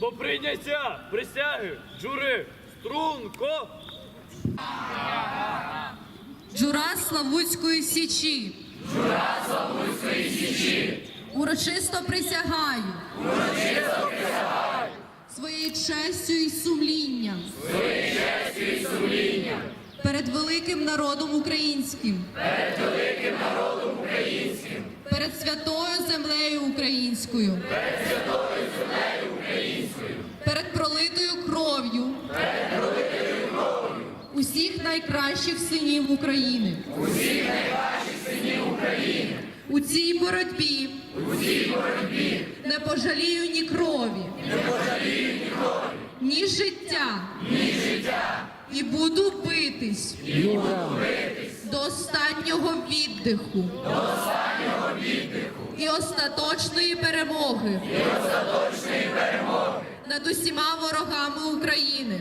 до прийняття присяги джури струнко. Джура Славутської січі. Джура Славутської січі. Урочисто присягаю. Урочисто присягаю. Своєю честю і сумлінням. Своєю честю і сумлінням. Перед великим народом українським. Перед українською. Перед святою землею. Перед пролитою кров'ю. Усіх найкращих синів України. Усіх найкращих синів України. У цій боротьбі. У цій боротьбі. Не пожалію ні крові. Не пожалію ні крові. Ні життя. Ні життя. І буду битись. І буду битись. До останнього віддиху. До останнього віддиху. І остаточної перемоги. І остаточної перемоги. Над усіма ворогами України.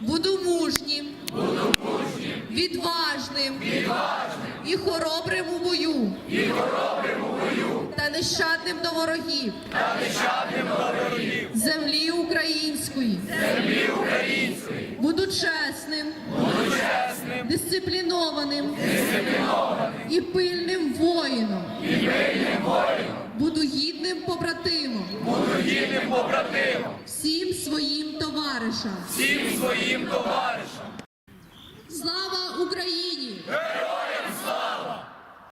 Буду мужнім, Буду мужнім відважним, відважним і хоробрим у бою, і хоробрим у бою, та нещадним до ворогів, та нещадним до ворогів української, землі української, буду чесним, буду чесним, дисциплінованим, дисциплінованим і пильним воїном, і пильним воїном, буду гідним побратимом, буду гідним побратимом, всім своїм товаришам, всім своїм товаришам. Слава Україні! Героям!